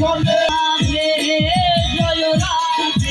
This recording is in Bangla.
শোনে রাধে জয় রাধে